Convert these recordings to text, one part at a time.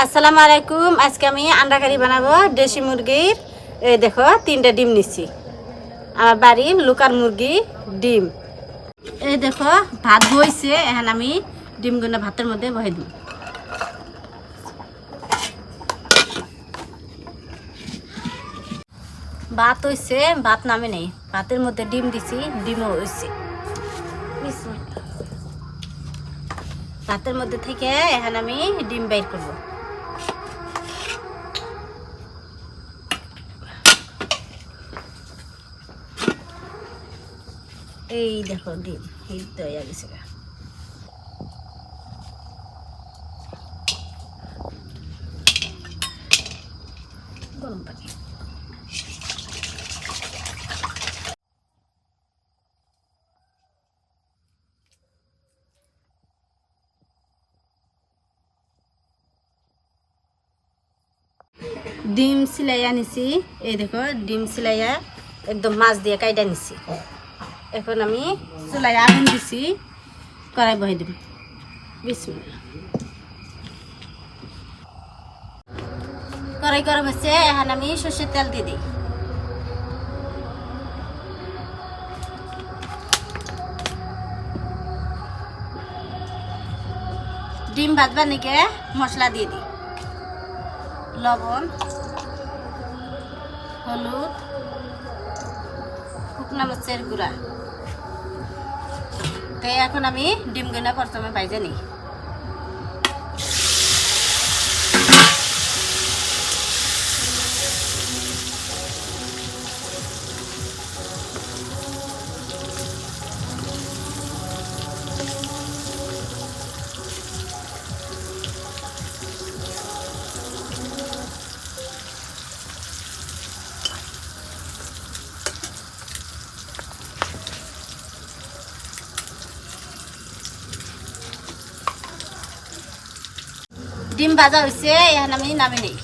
আসসালামু আলাইকুম। আজকে আমি আন্ডা কারি বানাবো দেশি মুরগির, এই দেখো, তিনটা ডিম নিচ্ছি। আমার বাড়ির লুকার মুরগি ডিম। এই দেখো, ভাত বইছে এখন আমি ডিমগুলো ভাতের মধ্যে বহে দিই ভাত হইছে, ভাত নামে নেই। ভাতের মধ্যে ডিম দিছি, ডিমও বিসমিল্লাহ। ভাতের মধ্যে থেকে এখন আমি ডিম বাইর করব। এই দেখো ডিম, এই তো গেছে গরম পানি। ডিম সিলাইয়া নিছি, এই দেখো, ডিম সিলাইয়া একদম মাছ দিয়ে কাইটা নিছি। এখন আমি চুলাই আগুন দিছি, কড়াই বহাই দিব বিসমিল্লাহ। কড়াই গরম হচ্ছে এখন আমি সর্ষের তেল দিয়ে দিই। ডিম ভাজবার নিকে মশলা দিয়ে দিই। লবণ, হলুদ, শুকনা মরিচের গুঁড়া। তো এখন আমি ডিমগুলো প্রথমে বাইজে নিই ডিম ভাজা হয়েছে এখন আমি নামি নিই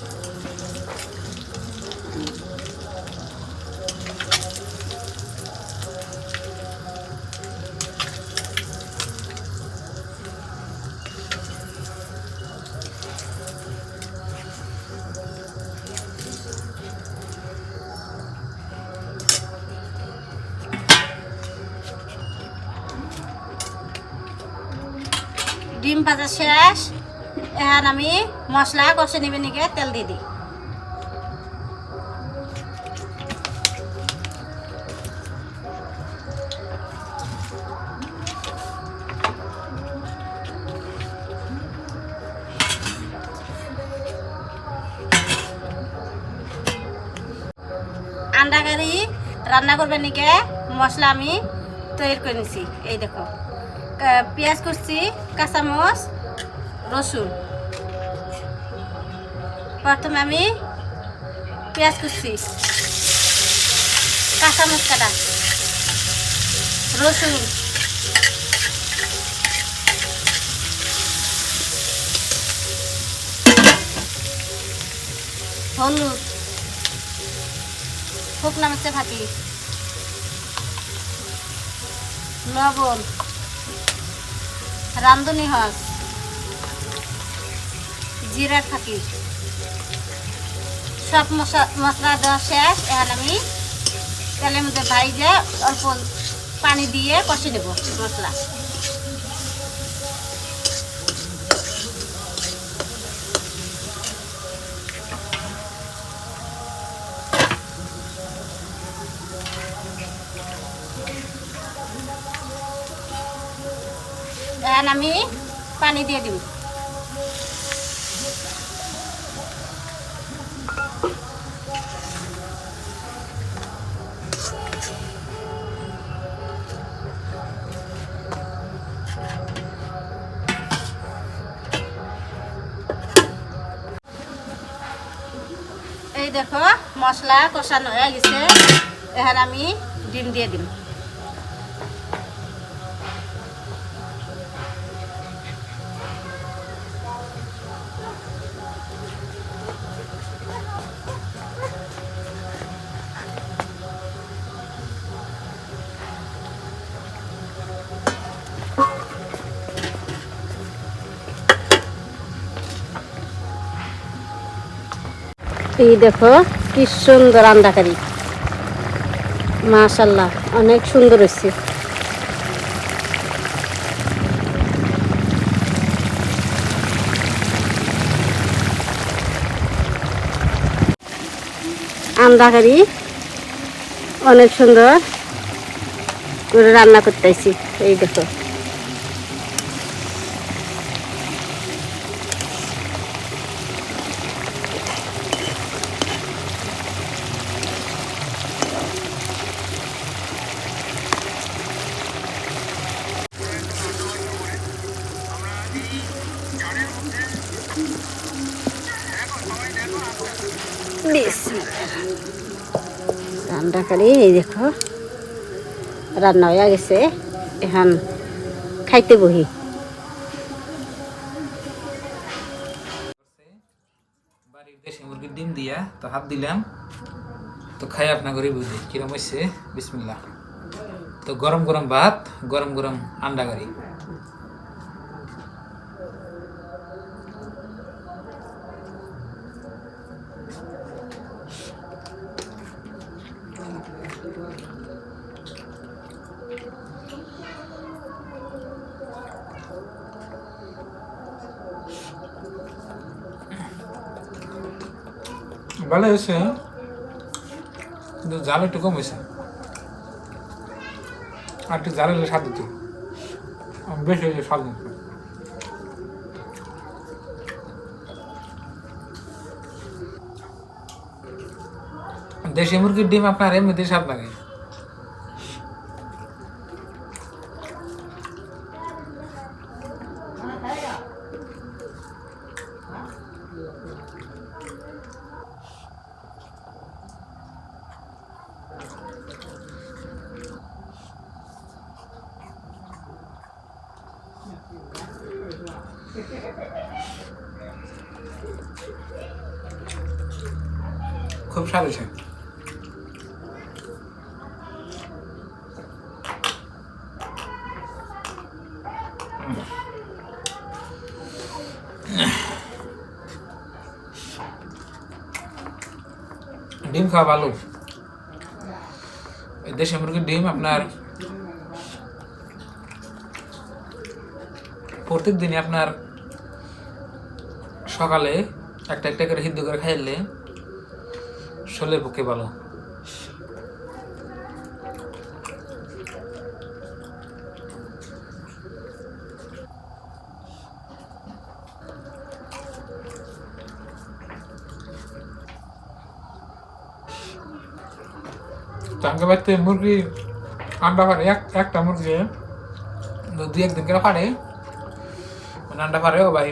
ডিম ভাজা শেষ। এখন আমি মশলা কষে নিবে নিকে, তেল দিয়ে দিই আন্ডা কারি রান্না করবে নিকে, মশলা আমি তৈরি করে নিছি। এই দেখো। পেঁয়াজ করছি কাঁচামচ রসুন। প্রথমে আমি পেঁয়াজ কুচি কাঁচামচ কাটা রসুন, হলুদ, শুকনা মরিচের ফাঁকি লবণ রান্ধনি হস জিরার থাকি। সব মশলা দেওয়া শেষ, এখন আমি তেলের মধ্যে ভাইজে অল্প পানি দিয়ে কষে নেব মশলা। আমি পানি দিয়ে দিব। এই দেখো মশলা কষানো হয়ে গেছে। এখন আমি ডিম দিয়ে দিম। এই দেখো, কি সুন্দর আন্ডা কারি মাশাল্লাহ, অনেক সুন্দর হয়েছে। আন্দাকারি, অনেক সুন্দর করে রান্না করতেছি। এই দেখো। রান্না করি, এই দেখো। রান্না হয়ে গেছে। এখন খাইতে বহি। দেশি মুরগির ডিম দিয়া তো হাত দিলাম। তো খাই আপনা করে বুঝি, কিরম হয়েছে বিসমিল্লা তো গরম গরম ভাত, গরম গরম আন্ডা কারি। ভালো হয়েছে কিন্তু জাল একটু কম হয়েছে আর একটু জাল হলে স্বাদ দিত বেশি হয়েছে স্বাদ দিত দেশি মুরগির ডিম আপনার এমনিতেই স্বাদ লাগে। খুব স্বাদ হয়েছে। ডিম খাওয়া ভালো। এই দেশি মুরগির ডিম আপনার প্রত্যেক দিনই আপনার সকালে একটা একটা করে সিদ্ধ করে খাইলে শরীরের পক্ষে ভালো। চাঙ্গা বাড়িতে মুরগি আন্ডা পারে এক একটা মুরগি দুই একদিন করে পারে মানে আন্ডা পারে ও ভাই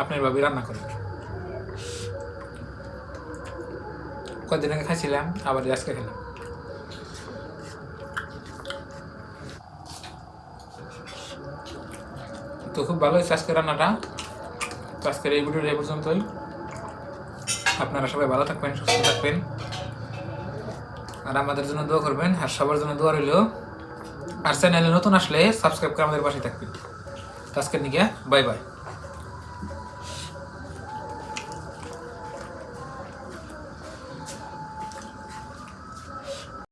আপনার ভাবি রান্না করে। কদিন আগে খাইছিলাম, আবার আজকে খেলাম। তো খুব ভালো হয়েছে আজকে রান্নাটা। তো আজকের এই ভিডিওটা এই পর্যন্তই। আপনারা সবাই ভালো থাকবেন, সুস্থ থাকবেন। আর আমাদের জন্য দোয়া করবেন, আর সবার জন্য দোয়া রইল। আর চ্যানেলে নতুন আসলে সাবস্ক্রাইব করে আমাদের পাশে থাকবেন। তো আজকের নিকে বাই বাই